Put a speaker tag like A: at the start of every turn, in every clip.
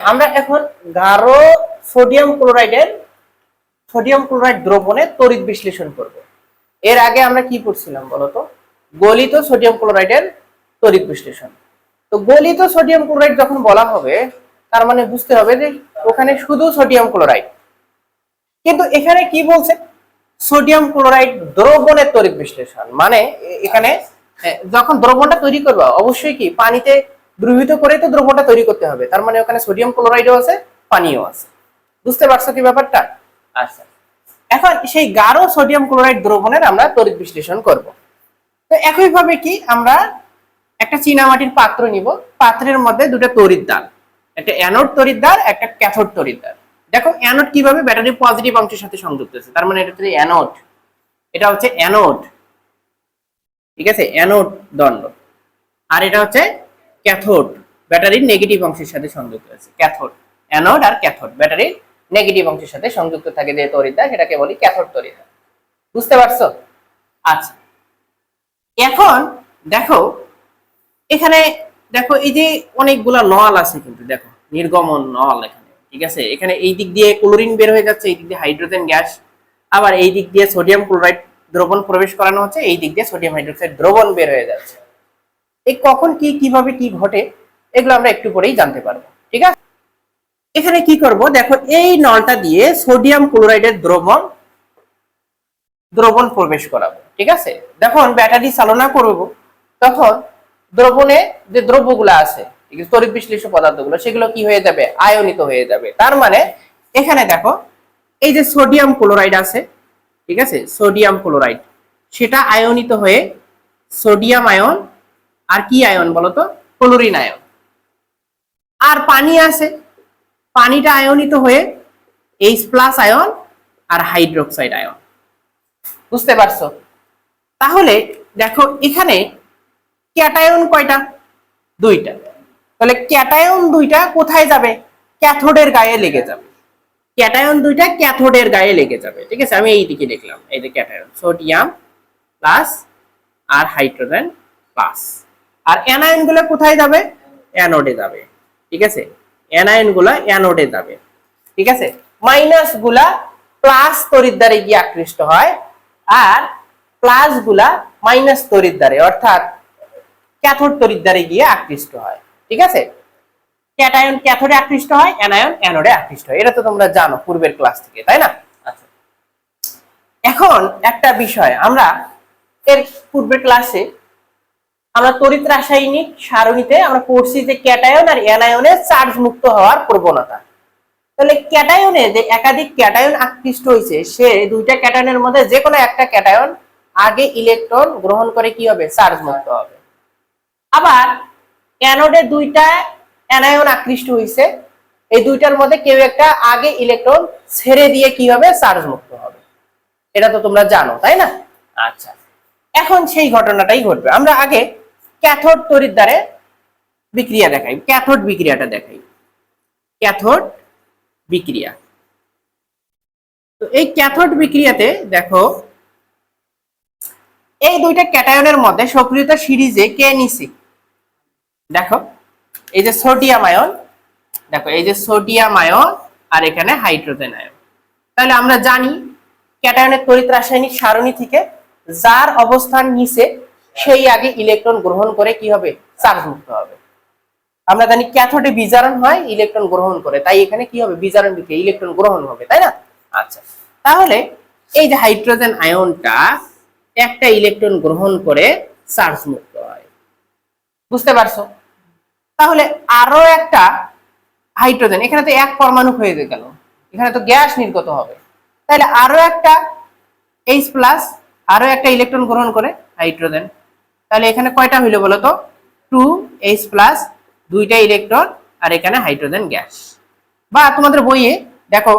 A: আমরা এখন গাঢ় সোডিয়াম ক্লোরাইডের সোডিয়াম ক্লোরাইড দ্রবণে তড়িৎ বিশ্লেষণ করব। এর আগে আমরা কি করছিলাম বলতো গলিত সোডিয়াম ক্লোরাইডের তড়িৎ বিশ্লেষণ। তো গলিত সোডিয়াম ক্লোরাইড যখন বলা হবে, তার মানে বুঝতে হবে যে ওখানে শুধু সোডিয়াম ক্লোরাইড। কিন্তু এখানে কি বলছে? সোডিয়াম ক্লোরাইড দ্রবণের তড়িৎ বিশ্লেষণ। মানে এখানে যখন দ্রবণটা তৈরি করবা, অবশ্যই কি পানিতে দ্রবীভূত করে তো দ্রবণটা তৈরি করতে হবে। তার মানে ওখানে সোডিয়াম ক্লোরাইডও আছে পানিও আছে। বুঝতে পারছ কি ব্যাপারটা? আচ্ছা। এখন সেই গাঢ় সোডিয়াম ক্লোরাইড দ্রবণের আমরা তড়িৎ বিশ্লেষণ করব। তো একইভাবে কি আমরা একটা চীনামাটির পাত্র নিব। পাত্রের মধ্যে দুটো তড়িৎদ্বার একটা অ্যানোড তড়িৎদ্বার একটা ক্যাথোড তড়িৎদ্বার দেখো অ্যানোড কীভাবে? ব্যাটারি পজিটিভ অংশের সাথে সংযুক্ত আছে। তার মানে এটা হচ্ছে অ্যানোড। এটা হচ্ছে অ্যানোড। ঠিক আছে? অ্যানোড দণ্ড। আর এটা হচ্ছে ক্যাথোড ব্যাটারির নেগেটিভ অংশের সাথে সংযুক্ত আছে। ক্যাথোড অ্যানোড আর ক্যাথোড ব্যাটারির নেগেটিভ অংশের সাথে সংযুক্ত থাকে যে তড়িৎদ্বার সেটাকে বলি ক্যাথোড তড়িৎদ্বার বুঝতে পারছ? আচ্ছা। এখন দেখো, এখানে দেখো, এই যে অনেকগুলা নল আছে কিন্তু, দেখো, নির্গমন নল এখানে, ঠিক আছে? এখানে এই দিক দিয়ে ক্লোরিন বের হয়ে যাচ্ছে, এই দিক দিয়ে হাইড্রোজেন গ্যাস, আবার এই দিক দিয়ে সোডিয়াম ক্লোরাইড দ্রবণ প্রবেশ করানো হচ্ছে, এই দিক দিয়ে সোডিয়াম হাইড্রোক্সাইড দ্রবণ বের হয়ে যাচ্ছে। এই কখন কি, কীভাবে কি ঘটে, এগুলো আমরা একটু পরেই জানতে পারব, ঠিক আছে? এখানে কি করব, দেখো এই নলটা দিয়ে সোডিয়াম ক্লোরাইডের দ্রবণ দ্রবণ প্রবেশ করাবো, ঠিক আছে? যখন ব্যাটারি চালনা করব, তখন দ্রবণে যে দ্রব্যগুলো আছে তড়িৎ বিশ্লেষ্য পদার্থগুলো, সেগুলো কি হয়ে যাবে? আয়নিত হয়ে যাবে। তার মানে এখানে দেখো, এই যে সোডিয়াম ক্লোরাইড আছে, ঠিক আছে? সোডিয়াম ক্লোরাইড, সেটা আয়নিত হয়ে সোডিয়াম আয়ন আর কি আয়ন বলতো? Chlorine ion. আর পানি আছে। পানিটা আয়নিত হয়ে এইচ প্লাস আয়ন আর হাইড্রোক্সাইড আয়ন। বুঝতে পারছ? তাহলে দেখো এখানে ক্যাটায়ন কয়টা? দুইটা। তাহলে ক্যাটায়ন দুইটা কোথায় যাবে? ক্যাথোডের গায়ে লেগে যাবে। ক্যাটায়ন দুইটা ক্যাথোডের গায়ে লেগে যাবে। ঠিক আছে? আমি এই দিকে লিখলাম এই যে ক্যাটায়ন। সোডিয়াম প্লাস আর হাইড্রোজেন প্লাস আর অ্যানায়নগুলো কোথায় যাবে? অ্যানোডে যাবে। ঠিক আছে? অ্যানায়নগুলো অ্যানোডে যাবে। ঠিক আছে? মাইনাসগুলা প্লাস তরিদ্বারে গিয়ে আকৃষ্ট হয় আর প্লাসগুলা মাইনাস তরিদ্বারে অর্থাৎ ক্যাথোড তরিদ্বারে গিয়ে আকৃষ্ট হয়। ঠিক আছে? ক্যাটায়ন ক্যাথোডে আকৃষ্ট হয় অ্যানায়ন অ্যানোডে আকৃষ্ট হয়। এটা তো তোমরা জানো পূর্বের ক্লাস থেকে, তাই না? আচ্ছা। এখন একটা বিষয়, আমরা এর পূর্বের ক্লাসে আমরা তড়িৎ রাসায়নিক সারণীতে আমরা পড়ছি যে ক্যাটায়ন আর অ্যানায়নের চার্জ মুক্ত হওয়ার প্রবণতা। তাহলে ক্যাটায়নে যে একাধিক ক্যাটায়ন আকৃষ্ট হয়েছে সে দুইটা ক্যাটায়নের মধ্যে যে কোনো একটা ক্যাটায়ন আগে ইলেকট্রন গ্রহণ করে কি হবে? চার্জ মুক্ত হবে। আবার অ্যানোডে দুইটা অ্যানায়ন আকৃষ্ট হয়েছে এই দুইটার মধ্যে কেউ একটা আগে ইলেকট্রন ছেড়ে দিয়ে কি হবে? চার্জ মুক্ত হবে। এটা তো তোমরা জানো, তাই না? আচ্ছা। এখন সেই ঘটনাটাই ঘটবে। আমরা আগে ক্যাথোড তড়িৎ দ্বারে বিক্রিয়া দেখাই, ক্যাথোড বিক্রিয়াটা দেখাই। ক্যাথোড বিক্রিয়া। তো এই ক্যাথোড বিক্রিয়াতে দেখো, এই দুইটা ক্যাটায়নের মধ্যে সক্রিয়তা সিরিজে কে নিছে? দেখো, এই যে সোডিয়াম আয়ন, দেখো, এই যে সোডিয়াম আয়ন আর এখানে হাইড্রোজেন আয়ন। তাহলে আমরা জানি ক্যাটায়নের তড়িৎ রাসায়নিক সারণী থেকে যার অবস্থান নিচে সেই আগে ইলেকট্রন গ্রহণ করে কি হবে চার্জ মুক্ত হবে। আমরা জানি ক্যাথোডে বিজারণ হয় ইলেকট্রন গ্রহণ করে। তাই এখানে কি হবে? বিজারণ দিকে ইলেকট্রন গ্রহণ হবে, তাই না? আচ্ছা। তাহলে এই যে হাইড্রোজেন আয়নটা একটা ইলেকট্রন গ্রহণ করে চার্জ মুক্ত হয়। বুঝতে পারছ? তাহলে আরও একটা হাইড্রোজেন এখানে তো এক পরমাণু হয়ে গেল। এখানে তো গ্যাস নির্গত হবে। তাহলে আরও একটা এইচ প্লাস আরও একটা ইলেকট্রন গ্রহণ করে হাইড্রোজেন তাহলে এখানে কয়টা হইল বলো তো টু এইচ প্লাস দুইটা ইলেকট্রন আর এখানে হাইড্রোজেন গ্যাস বা তোমাদের বইয়ে দেখো,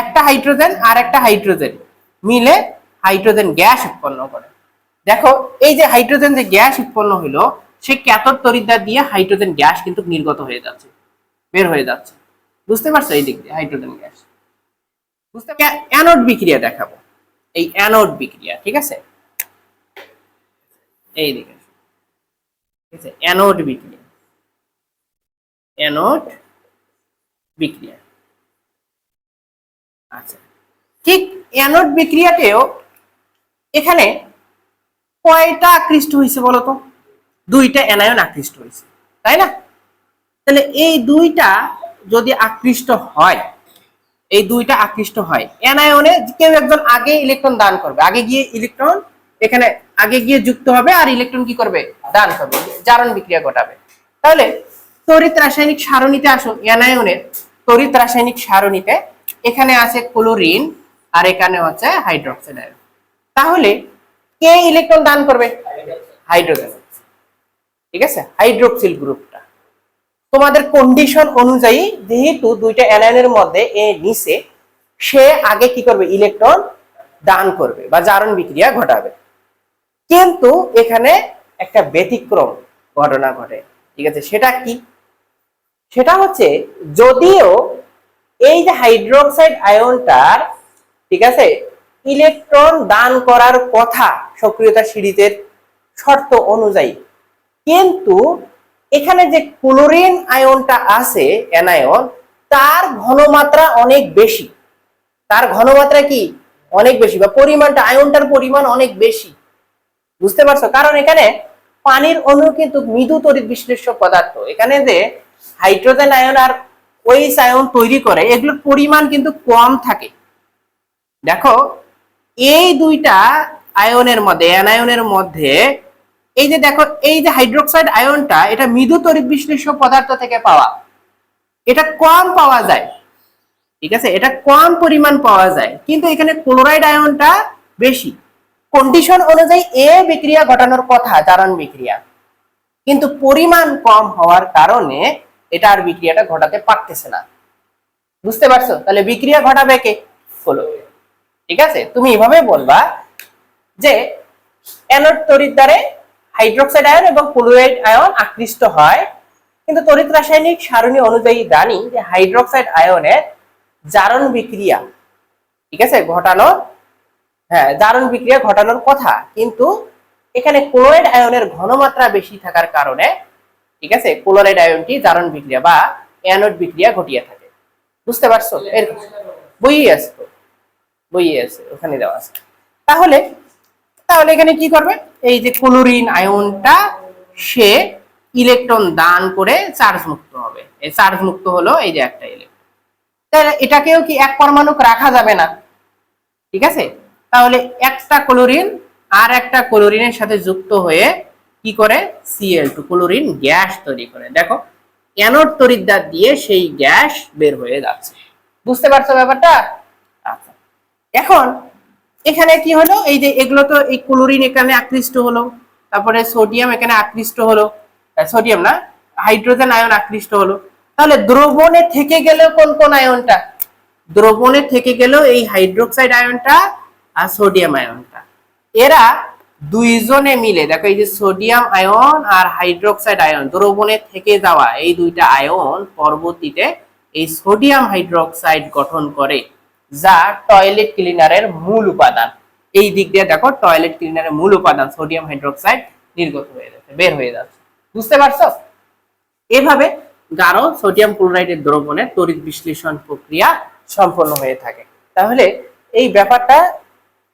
A: একটা হাইড্রোজেন আর একটা হাইড্রোজেন মিলে হাইড্রোজেন গ্যাস উৎপন্ন করে। দেখো, এই যে হাইড্রোজেন যে গ্যাস উৎপন্ন হইল, সে ক্যাথোড তরিদ্বার দিয়ে হাইড্রোজেন গ্যাস কিন্তু নির্গত হয়ে যাচ্ছে, বের হয়ে যাচ্ছে। বুঝতে পারছ এই দিক দিয়ে হাইড্রোজেন গ্যাস বুঝতে অ্যানোড বিক্রিয়া দেখাবো। এই অ্যানোড বিক্রিয়া, ঠিক আছে? এই দিকে ঠিক আছে অ্যানোড বিক্রিয়া। অ্যানোড বিক্রিয়া। আচ্ছা ঠিক অ্যানোড বিক্রিয়াতেও এখানে কয়টা আকৃষ্ট হয়েছে বলতো? দুইটা অ্যানায়ন আকৃষ্ট হয়েছে তাই না? তাহলে এই দুইটা যদি আকৃষ্ট হয়, এই দুইটা আকৃষ্ট হয় অ্যানায়নে কেউ একজন আগে ইলেকট্রন দান করবে, আগে গিয়ে ইলেকট্রন এখানে আগে গিয়ে যুক্ত হবে আর ইলেকট্রন কি করবে? দান করবে, জারণ বিক্রিয়া ঘটাবে। তাহলে তড়িৎ রাসায়নিক সারণীতে আসুন, অ্যানায়নের তড়িৎ রাসায়নিক সারণীতে এখানে আছে ক্লোরিন আর এখানে হচ্ছে হাইড্রোক্সাইড। আয়ন তাহলে কে ইলেকট্রন দান করবে? হাইড্রোজেন। ঠিক আছে? হাইড্রোক্সিল গ্রুপটা। তোমাদের কন্ডিশন অনুযায়ী যেহেতু দুইটা অ্যানায়নের মধ্যে এ নিচে, সে আগে কি করবে? ইলেকট্রন দান করবে বা জারণ বিক্রিয়া ঘটাবে। কিন্তু এখানে একটা ব্যতিক্রম ঘটনা ঘটে। ঠিক আছে, সেটা কি? সেটা হচ্ছে যদিও এই যে হাইড্রোক্সাইড আয়নটার, ঠিক আছে, ইলেকট্রন দান করার কথা সক্রিয়তা সিরিজের শর্ত অনুযায়ী, কিন্তু এখানে যে ক্লোরিন আয়নটা আছে অ্যানায়ন তার ঘনমাত্রা অনেক বেশি। তার ঘনমাত্রা কি? অনেক বেশি বা পরিমাণটা, আয়নটার পরিমাণ অনেক বেশি। বুঝতে পারছ? কারণ এখানে পানির অণু কিন্তু মৃদু তড়িৎ বিশ্লেষ্য পদার্থ। এখানে যে হাইড্রোজেন আয়ন আর ওইস আয়ন তৈরি করে, এগুলোর পরিমাণ কিন্তু কম থাকে। দেখো, এই দুইটা আয়নের মধ্যে অ্যানায়নের মধ্যে, এই যে দেখো, এই যে হাইড্রোক্সাইড আয়নটা, এটা মৃদু তড়িৎ বিশ্লেষ্য পদার্থ থেকে পাওয়া। এটা কম পাওয়া যায়। ঠিক আছে? এটা কম পরিমাণ পাওয়া যায়। কিন্তু এখানে ক্লোরাইড আয়নটা বেশি। কন্ডিশন অনুযায়ী এ বিক্রিয়া ঘটানোর কথা জারণ বিক্রিয়া। কিন্তু পরিমাণ কম হওয়ার কারণে এটা আর বিক্রিয়াটা ঘটাতে পারতেছে না। বুঝতে পারছ? তাহলে বিক্রিয়া ঘটাবে কে? ক্লোরিন ঠিক আছে? তুমি এভাবে বলবা যে অ্যানোড তড়িৎ দ্বারে হাইড্রোক্সাইড আয়ন এবং ক্লোরাইড আয়ন আকৃষ্ট হয়। কিন্তু তড়িৎ রাসায়নিক সারণী অনুযায়ী জানি যে হাইড্রোক্সাইড আয়নের জারণ বিক্রিয়া, ঠিক আছে? ঘটানো হ্যাঁ জারণ বিক্রিয়া ঘটানোর কথা। কিন্তু এখানে ক্লোরাইড আয়নের ঘনমাত্রা বেশি থাকার কারণে, ঠিক আছে, ক্লোরাইড আয়নটি জারণ বিক্রিয়া বা অ্যানোড বিক্রিয়া ঘটিয়ে থাকে। বুঝতে পারছ? এরকম বইয়ে আছে তো। বইয়ে আছে, ওখানে দেওয়া আছে। তাহলে তাহলে এখানে কি করবে? এই যে ক্লোরিন আয়নটা, সে ইলেকট্রন দান করে চার্জ মুক্ত হবে। এই চার্জ মুক্ত হলো এই যে একটা ইলেকট্রন। তাহলে এটাকেও কি এক পরমাণুক রাখা যাবে না? ঠিক আছে? তাহলে একটা ক্লোরিন আর একটা ক্লোরিনের সাথে যুক্ত হয়ে কি করে? সিএল টু ক্লোরিন গ্যাস তৈরি করে। দেখো, অ্যানোড তরিদ্দার দিয়ে সেই গ্যাস বের হয়ে যাচ্ছে। বুঝতে পারছ ব্যাপারটা? আচ্ছা। এখন, এখানে কি হলো? এই যে এগুলো তো এই ক্লোরিন এখানে আকৃষ্ট হলো, তারপরে সোডিয়াম এখানে আকৃষ্ট হলো সোডিয়াম না, হাইড্রোজেন আয়ন আকৃষ্ট হলো। তাহলে দ্রবণে থেকে গেল কোন কোন আয়নটা? দ্রবণে থেকে গেল এই হাইড্রোক্সাইড আয়নটা আর সোডিয়াম আয়নটা এরা দুইজনে মিলে, দেখো এই যে সোডিয়াম আয়ন আর হাইড্রোক্সাইড আয়ন দ্রবণে থেকে যাওয়া এই দুইটা আয়ন পরবর্তীতে এই সোডিয়াম হাইড্রোক্সাইড গঠন করে, যা টয়লেট ক্লিনারের মূল উপাদান। এই দিক দিয়ে দেখো টয়লেট ক্লিনারের মূল উপাদান সোডিয়াম হাইড্রোক্সাইড নির্গত হয়ে যাচ্ছে, বের হয়ে যাচ্ছে। বুঝতে পারছ? এভাবে গাঢ় সোডিয়াম ক্লোরাইডের দ্রবণে তড়িৎ বিশ্লেষণ প্রক্রিয়া সম্পন্ন হয়ে থাকে। তাহলে এই ব্যাপারটা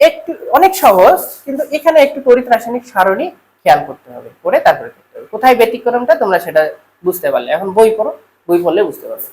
A: একটু, অনেক সহজ, কিন্তু এখানে একটু তড়িৎ রাসায়নিক সারণী খেয়াল করতে হবে, করে তারপরে করতে হবে। কোথায় ব্যতিক্রমটা তোমরা সেটা বুঝতে পারলে। এখন বই পড়ো, বই পড়লে বুঝতে পারবে।